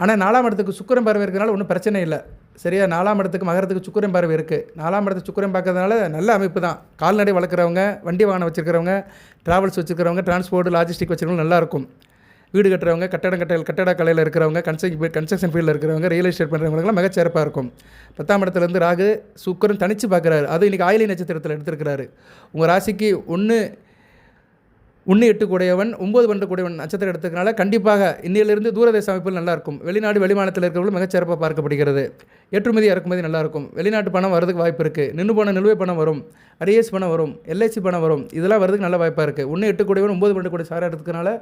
ஆனால் நாலாம் இடத்துக்கு சுக்கரம் பார்வை இருக்கிறனால ஒன்றும் பிரச்சனை இல்லை. சரியா? நாலாம் இடத்துக்கு மகரத்துக்கு சுக்கரம் பார்வை இருக்குது நாலாம் இடத்துக்கு சுக்கரம் பார்க்கறதுனால நல்ல அமைப்பு தான். கால்நடை வளர்க்குறவங்க வண்டி வாகனம் வச்சுருக்கிறவங்க ட்ராவல்ஸ் வச்சுருக்கிறவங்க டிரான்ஸ்போர்ட் லாஜிஸ்டிக் வச்சுருக்கவங்க நல்லாயிருக்கும் வீடு கட்டுறவங்க கட்டடம் கட்ட கட்டடக்கலையில் இருக்கிறவங்க கன்ஸ்ட்ரக்ஷன் கன்ஸ்ட்ரக்ஷன் ஃபீல்டில் இருக்கிறவங்க ரியல் எஸ்டேட் பண்ணுறவங்களுக்குலாம் மிகச்சிறப்பாக இருக்கும். பத்தாம் இடத்துலேருந்து ராகு சுக்கரன் தனித்து பார்க்குறாரு. அது இன்றைக்கி ஆயிலி நட்சத்திரத்தில் எடுத்திருக்கிறாரு. உங்கள் ராசிக்கு ஒன்று ஒன்று எட்டு கூடையவன் ஒம்பது பண்டு கூடையவன் நட்சத்திரம் எடுத்துக்கனால கண்டிப்பாக இன்னிலிருந்து தூரதேச அமைப்பில் நல்லாயிருக்கும். வெளிநாடு வெளிமாநிலத்தில் இருக்கிறவங்களும் மிகச்சிறப்பாக பார்க்கப்படுகிறது. ஏற்றுமதி இறக்குமதி நல்லாயிருக்கும். வெளிநாட்டு பணம் வரதுக்கு வாய்ப்பு இருக்குது நின்று போன நிலுவை பணம் வரும். அரியஸ் பணம் வரும். எல்ஐசி பணம் வரும். இதெல்லாம் வரதுக்கு நல்ல வாய்ப்பாக இருக்குது ஒன்று எட்டு கூடையவன் ஒம்பது பண்டு கூடிய சாரம் எடுத்துக்கனால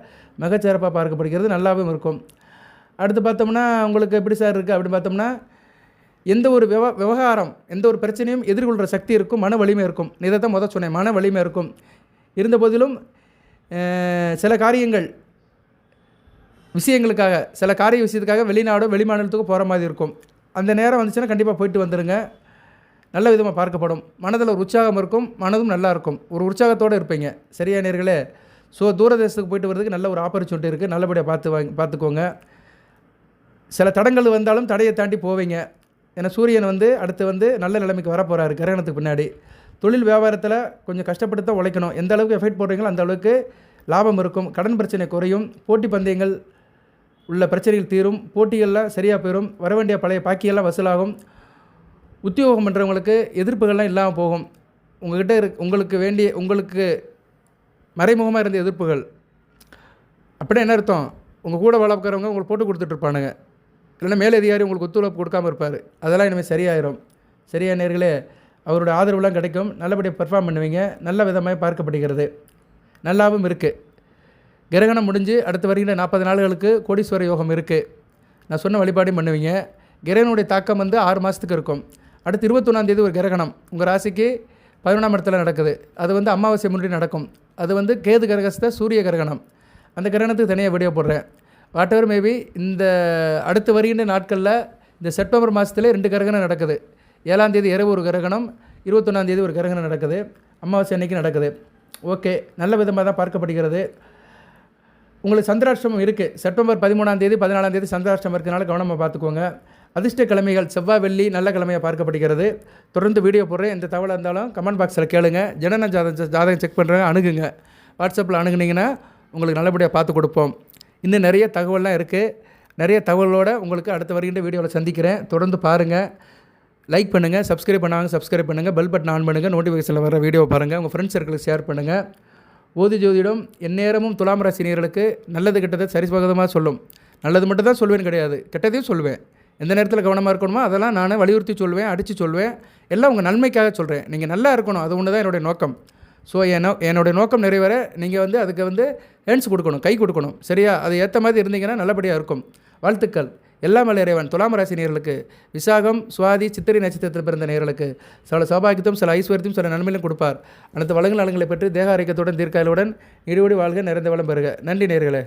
மிகச்சிறப்பாக பார்க்கப்படுகிறது. நல்லாவும் இருக்கும். அடுத்து பார்த்தோம்னா உங்களுக்கு எப்படி சார் இருக்குது அப்படின்னு பார்த்தோம்னா எந்த ஒரு விவ விவகாரம் எந்த ஒரு பிரச்சனையும் எதிர்கொள்கிற சக்தி இருக்கும். மன வலிமை இருக்கும். இதை தான் முதல் சொன்னேன். மன வலிமை இருக்கும். இருந்த போதிலும் சில காரியங்கள் விஷயங்களுக்காக சில காரிய விஷயத்துக்காக வெளிநாடோ வெளிமாநிலத்துக்கோ போகிற மாதிரி இருக்கும். அந்த நேரம் வந்துச்சுன்னா கண்டிப்பாக போயிட்டு வந்துடுங்க நல்ல விதமாக பார்க்கப்படும். மனதில் ஒரு உற்சாகம் இருக்கும் மனதும் நல்லா இருக்கும். ஒரு உற்சாகத்தோடு இருப்பீங்க. சரியா நேர்களே? ஸோ தூரதேசத்துக்கு போயிட்டு வரதுக்கு நல்ல ஒரு ஆப்பர்ச்சுனிட்டி இருக்குது நல்லபடியாக பார்த்து வாங்கி பார்த்துக்கோங்க. சில தடங்கள் வந்தாலும் தடையை தாண்டி போவீங்க. ஏன்னா சூரியன் வந்து அடுத்து வந்து நல்ல நிலைமைக்கு வரப்போகிறாரு கிரகணத்துக்கு பின்னாடி. தொழில் வியாபாரத்தில் கொஞ்சம் கஷ்டப்பட்டு தான் உழைக்கணும். எந்த அளவுக்கு எஃபெக்ட் போடுறீங்களோ அந்த அளவுக்கு லாபம் இருக்கும். கடன் பிரச்சனை குறையும். போட்டி பந்தயங்கள் உள்ள பிரச்சனைகள் தீரும். போட்டிகள்லாம் சரியாக போயிடும் வர வேண்டிய பழைய பாக்கியெல்லாம் வசூலாகும். உத்தியோகம் பண்ணுறவங்களுக்கு எதிர்ப்புகள்லாம் இல்லாமல் போகும். உங்கள்கிட்ட இருக் உங்களுக்கு வேண்டிய உங்களுக்கு மறைமுகமாக இருந்த எதிர்ப்புகள். அப்படின்னா என்ன அர்த்தம்? உங்கள் கூட வளர்க்குறவங்க உங்களுக்கு போட்டு கொடுத்துட்ருப்பானுங்க இல்லைன்னா மேலதிகாரி உங்களுக்கு ஒத்துழைப்பு கொடுக்காம இருப்பார். அதெல்லாம் இனிமேல் சரியாயிரும். சரியா நேர்களே அவருடைய ஆதரவுலாம் கிடைக்கும். நல்லபடியாக பெர்ஃபார்ம் பண்ணுவீங்க. நல்ல விதமாக பார்க்கப்படுகிறது. நல்லாவும் இருக்குது கிரகணம் முடிஞ்சு அடுத்து வருகிற நாற்பது நாள்களுக்கு கோடீஸ்வர யோகம் இருக்குது நான் சொன்ன வழிபாடும் பண்ணுவீங்க. கிரகனுடைய தாக்கம் வந்து ஆறு மாதத்துக்கு இருக்கும். அடுத்து இருபத்தொன்னாந்தேதி ஒரு கிரகணம். உங்கள் ராசிக்கு பதினொன்றாம் இடத்துல நடக்குது. அது வந்து அமாவாசை முன்னாடி நடக்கும். அது வந்து கேது கிரகஸ்த சூரிய கிரகணம். அந்த கிரகணத்துக்கு தனியாக வீடியோ போடுறேன். வாட் எவர் மேபி இந்த அடுத்து வருகின்ற நாட்களில் இந்த செப்டம்பர் மாதத்துல ரெண்டு கிரகணம் நடக்குது. ஏழாம் தேதி இரவு ஒரு கிரகணம் இருபத்தொன்னாம் தேதி ஒரு கிரகணம் நடக்குது. அமாவாசை அன்னைக்கு நடக்குது. ஓகே நல்ல விதமாக தான் பார்க்கப்படுகிறது. உங்களுக்கு சந்திராஷ்டமம் இருக்குது செப்டம்பர் பதிமூணாம் தேதி பதினாலாம் தேதி சந்திராஷ்டமம் இருக்கனால கவனமாக பார்த்துக்கோங்க. அதிர்ஷ்ட கிழமைகள் செவ்வாய் வெள்ளி நல்ல கிழமையாக பார்க்கப்படுகிறது. தொடர்ந்து வீடியோ போடுறேன். எந்த தகவலாக இருந்தாலும் கமெண்ட் பாக்ஸில் கேளுங்க. ஜனன ஜாதகம் ஜாதகம் செக் பண்ணுறாங்க அணுகுங்க. வாட்ஸ்அப்பில் அணுகுனீங்கன்னா உங்களுக்கு நல்லபடியாக பார்த்து கொடுப்போம். இன்னும் நிறைய தகவல்லாம் இருக்குது நிறைய தகவலோடு உங்களுக்கு அடுத்த வருகின்ற வீடியோவில் சந்திக்கிறேன். தொடர்ந்து பாருங்கள் லைக் பண்ணுங்கள் சப்ஸ்கிரைப் பண்ணாங்க சப்ஸ்கிரைப் பண்ணுங்கள் பெல் பட்டன் ஆன் பண்ணுங்கள் நோட்டிஃபிகேஷனில் வர வீடியோ பாருங்கள் உங்கள் ஃப்ரெண்ட்ஸ் சர்க்கிளுக்கு ஷேர் பண்ணுங்கள் ஓதி ஜோதிடம் எந்நேரமும் துலாம் ராசினியர்களுக்கு நல்லது கெட்டதை சரிசமகதமாக சொல்லும். நல்லது மட்டும் தான் சொல்வேன் கிடையாது கெட்டதையும் சொல்வேன். எந்த நேரத்தில் கவனமாக இருக்கணுமோ அதெல்லாம் நான் வலியுறுத்தி சொல்வேன் அடித்து சொல்வேன். எல்லாம் உங்கள் நன்மைக்காக சொல்கிறேன் நீங்கள் நல்லா இருக்கணும் அது ஒன்று தான் என்னுடைய நோக்கம். ஸோ என்ன என்னுடைய நோக்கம் நிறைவேற நீங்கள் வந்து அதுக்கு வந்து ஹேண்ட்ஸ் கொடுக்கணும் கை கொடுக்கணும். சரியா? அது ஏற்ற மாதிரி இருந்தீங்கன்னா நல்லபடியாக இருக்கும். வாழ்த்துக்கள். எல்லாம் வல்ல இறைவன். துலாம் ராசி நேர்களுக்கு விசாகம் சுவாதி சித்திரை நட்சத்திரத்தில் பிறந்த நேர்களுக்கு சில சௌபாகியத்தும் சில ஐஸ்வர்யத்தையும் சில நன்மையிலும் கொடுப்பார். அனைத்து வளங்கள் நலங்களை பெற்று தேக ஆரோக்கியத்துடன் தீர்க்காயலுடன் இருபடி வாழ்க நிறைந்த வளம் பெறுக. நன்றி நேர்களே.